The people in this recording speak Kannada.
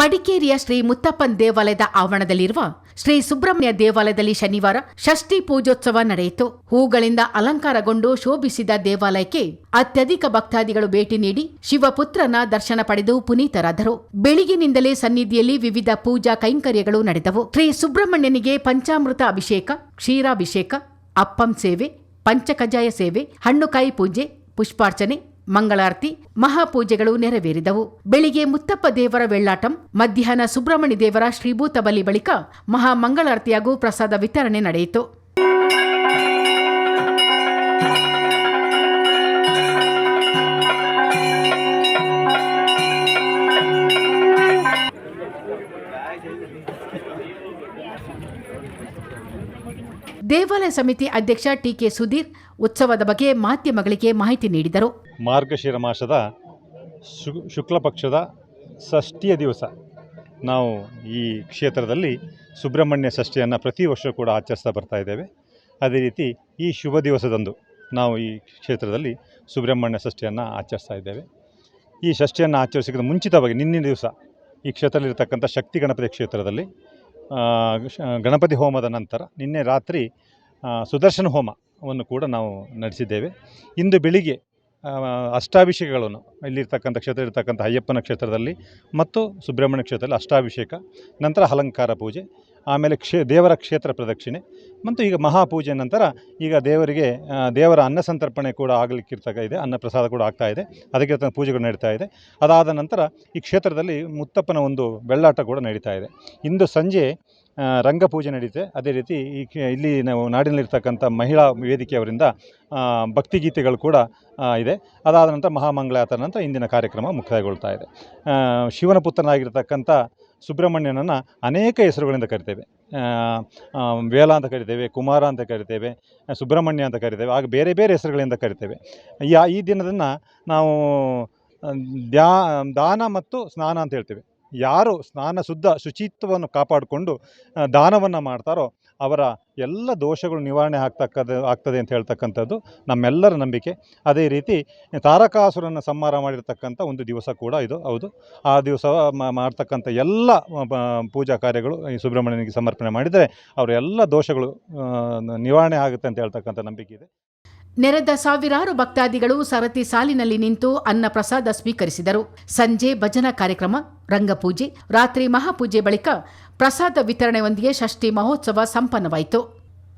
ಮಡಿಕೇರಿಯ ಶ್ರೀ ಮುತ್ತಪ್ಪನ್ ದೇವಾಲಯದ ಆವರಣದಲ್ಲಿರುವ ಶ್ರೀ ಸುಬ್ರಹ್ಮಣ್ಯ ದೇವಾಲಯದಲ್ಲಿ ಶನಿವಾರ ಷಷ್ಠಿ ಪೂಜೋತ್ಸವ ನಡೆಯಿತು. ಹೂಗಳಿಂದ ಅಲಂಕಾರಗೊಂಡು ಶೋಭಿಸಿದ ದೇವಾಲಯಕ್ಕೆ ಅತ್ಯಧಿಕ ಭಕ್ತಾದಿಗಳು ಭೇಟಿ ನೀಡಿ ಶಿವಪುತ್ರನ ದರ್ಶನ ಪಡೆದು ಪುನೀತರಾದರು. ಬೆಳಿಗ್ಗಿನಿಂದಲೇ ಸನ್ನಿಧಿಯಲ್ಲಿ ವಿವಿಧ ಪೂಜಾ ಕೈಂಕರ್ಯಗಳು ನಡೆದವು. ಶ್ರೀ ಸುಬ್ರಹ್ಮಣ್ಯನಿಗೆ ಪಂಚಾಮೃತ ಅಭಿಷೇಕ, ಕ್ಷೀರಾಭಿಷೇಕ, ಅಪ್ಪಂ ಸೇವೆ, ಪಂಚಕಜಾಯ ಸೇವೆ, ಹಣ್ಣುಕಾಯಿ ಪೂಜೆ, ಪುಷ್ಪಾರ್ಚನೆ ಮಂಗಳಾರತಿ, ಮಹಾಪೂಜೆಗಳು ನೆರವೇರಿದವು. ಬೆಳಿಗ್ಗೆ ಮುತ್ತಪ್ಪ ದೇವರ ವೆಳ್ಳಾಟಂ ಮಧ್ಯಾಹ್ನ ಸುಬ್ರಹ್ಮಣ್ಯ ದೇವರ ಶ್ರೀಭೂತ ಬಲಿ ಬಳಿಕ ಮಹಾ ಮಂಗಳಾರತಿ ಹಾಗೂ ಪ್ರಸಾದ ವಿತರಣೆ ನಡೆಯಿತು. ದೇವಾಲಯ ಸಮಿತಿ ಅಧ್ಯಕ್ಷ ಟಿಕೆ ಸುಧೀರ್, ಉತ್ಸವದ ಬಗ್ಗೆ ಮಾಧ್ಯಮಗಳಿಗೆ ಮಾಹಿತಿ ನೀಡಿದರು. ಮಾರ್ಗಶಿರ ಮಾಸದ ಶು ಶುಕ್ಲ ಪಕ್ಷದ ಷಷ್ಠಿಯ ದಿವಸ. ನಾವು ಈ ಕ್ಷೇತ್ರದಲ್ಲಿ ಸುಬ್ರಹ್ಮಣ್ಯ ಷಷ್ಠಿಯನ್ನು ಪ್ರತಿ ವರ್ಷ ಕೂಡ ಆಚರಿಸ್ತಾ ಬರ್ತಾ ಇದ್ದೇವೆ. ಅದೇ ರೀತಿ ಈ ಶುಭ ದಿವಸದಂದು ನಾವು ಈ ಕ್ಷೇತ್ರದಲ್ಲಿ ಸುಬ್ರಹ್ಮಣ್ಯ ಷಷ್ಠಿಯನ್ನು ಆಚರಿಸ್ತಾ ಇದ್ದೇವೆ. ಈ ಷಷ್ಠಿಯನ್ನು ಆಚರಿಸಿದ ಮುಂಚಿತವಾಗಿ ನಿನ್ನೆ ದಿವಸ ಈ ಕ್ಷೇತ್ರದಲ್ಲಿರ್ತಕ್ಕಂಥ ಶಕ್ತಿ ಗಣಪತಿ ಕ್ಷೇತ್ರದಲ್ಲಿ ಗಣಪತಿ ಹೋಮದ ನಂತರ ನಿನ್ನೆ ರಾತ್ರಿ ಸುದರ್ಶನ ಹೋಮವನ್ನು ಕೂಡ ನಾವು ನಡೆಸಿದ್ದೇವೆ. ಇಂದು ಬೆಳಿಗ್ಗೆ ಅಷ್ಟಾಭಿಷೇಕಗಳನ್ನು, ಇಲ್ಲಿರ್ತಕ್ಕಂಥ ಕ್ಷೇತ್ರ, ಇರ್ತಕ್ಕಂಥ ಅಯ್ಯಪ್ಪನ ಕ್ಷೇತ್ರದಲ್ಲಿ ಮತ್ತು ಸುಬ್ರಹ್ಮಣ್ಯ ಕ್ಷೇತ್ರದಲ್ಲಿ ಅಷ್ಟಾಭಿಷೇಕ, ನಂತರ ಅಲಂಕಾರ ಪೂಜೆ, ಆಮೇಲೆ ಕ್ಷೇ, ದೇವರ ಕ್ಷೇತ್ರ ಪ್ರದಕ್ಷಿಣೆ ಮತ್ತು ಈಗ ಮಹಾಪೂಜೆ ನಂತರ ಈಗ ದೇವರಿಗೆ ದೇವರ ಅನ್ನ ಸಂತರ್ಪಣೆ ಕೂಡ ಆಗಲಿಕ್ಕಿರ್ತಕ್ಕ ಇದೆ, ಅನ್ನ ಪ್ರಸಾದ ಕೂಡ ಆಗ್ತಾ ಇದೆ, ಅದಕ್ಕೆ ಪೂಜೆಗಳು ನಡೀತಾ ಇದೆ. ಅದಾದ ನಂತರ ಈ ಕ್ಷೇತ್ರದಲ್ಲಿ ಮುತ್ತಪ್ಪನ ಒಂದು ಬೆಳ್ಳಾಟ ಕೂಡ ನಡೀತಾ ಇದೆ. ಇಂದು ಸಂಜೆ ರಂಗಪೂಜೆ ನಡೆಯುತ್ತೆ ಅದೇ ರೀತಿ ಈ ಇಲ್ಲಿ ನಾವು ನಾಡಿನಲ್ಲಿರ್ತಕ್ಕಂಥ ಮಹಿಳಾ ವೇದಿಕೆಯವರಿಂದ ಭಕ್ತಿ ಭಕ್ತಿಗೀತೆಗಳು ಕೂಡ ಇದೆ. ಅದಾದ ನಂತರ ಮಹಾಮಂಗಳಾತ ನಂತರ ಇಂದಿನ ಕಾರ್ಯಕ್ರಮ ಮುಕ್ತಾಯಗೊಳ್ತಾ ಇದೆ. ಶಿವನ ಪುತ್ರನಾಗಿರ್ತಕ್ಕಂಥ ಸುಬ್ರಹ್ಮಣ್ಯನನ್ನು ಅನೇಕ ಹೆಸರುಗಳಿಂದ ಕರಿತೇವೆ. ವೇಲ ಅಂತ ಕರಿತೇವೆ, ಕುಮಾರ ಅಂತ ಕರಿತೇವೆ, ಸುಬ್ರಹ್ಮಣ್ಯ ಅಂತ ಕರಿತೇವೆ, ಹಾಗೆ ಬೇರೆ ಬೇರೆ ಹೆಸರುಗಳಿಂದ ಕರಿತೇವೆ. ಯಾ ಈ ದಿನದನ್ನು ನಾವು ದ್ಯಾ, ದಾನ ಮತ್ತು ಸ್ನಾನ ಅಂತ ಹೇಳ್ತೇವೆ. ಯಾರು ಸ್ನಾನ ಶುದ್ಧ ಶುಚಿತ್ವವನ್ನು ಕಾಪಾಡಿಕೊಂಡು ದಾನವನ್ನು ಮಾಡ್ತಾರೋ ಅವರ ಎಲ್ಲ ದೋಷಗಳು ನಿವಾರಣೆ ಆಗ್ತಕ್ಕದ್ದು ಆಗ್ತದೆ ಅಂತ ಹೇಳ್ತಕ್ಕಂಥದ್ದು ನಮ್ಮೆಲ್ಲರ ನಂಬಿಕೆ. ಅದೇ ರೀತಿ ತಾರಕಾಸುರನ್ನು ಸಂಹಾರ ಮಾಡಿರ್ತಕ್ಕಂಥ ಒಂದು ದಿವಸ ಕೂಡ ಇದು, ಹೌದು. ಆ ದಿವಸ ಮಾಡ್ತಕ್ಕಂಥ ಎಲ್ಲ ಪೂಜಾ ಕಾರ್ಯಗಳು ಈ ಸುಬ್ರಹ್ಮಣ್ಯನಿಗೆ ಸಮರ್ಪಣೆ ಮಾಡಿದರೆ ಅವರ ಎಲ್ಲ ದೋಷಗಳು ನಿವಾರಣೆ ಆಗುತ್ತೆ ಅಂತ ಹೇಳ್ತಕ್ಕಂಥ ನಂಬಿಕೆ ಇದೆ. ನೆರೆದ ಸಾವಿರಾರು ಭಕ್ತಾದಿಗಳು ಸರತಿ ಸಾಲಿನಲ್ಲಿ ನಿಂತು ಅನ್ನ ಪ್ರಸಾದ ಸ್ವೀಕರಿಸಿದರು. ಸಂಜೆ ಭಜನಾ ಕಾರ್ಯಕ್ರಮ, ರಂಗಪೂಜೆ, ರಾತ್ರಿ ಮಹಾಪೂಜೆ ಬಳಿಕ ಪ್ರಸಾದ ವಿತರಣೆಯೊಂದಿಗೆ ಷಷ್ಠಿ ಮಹೋತ್ಸವ ಸಂಪನ್ನವಾಯಿತು.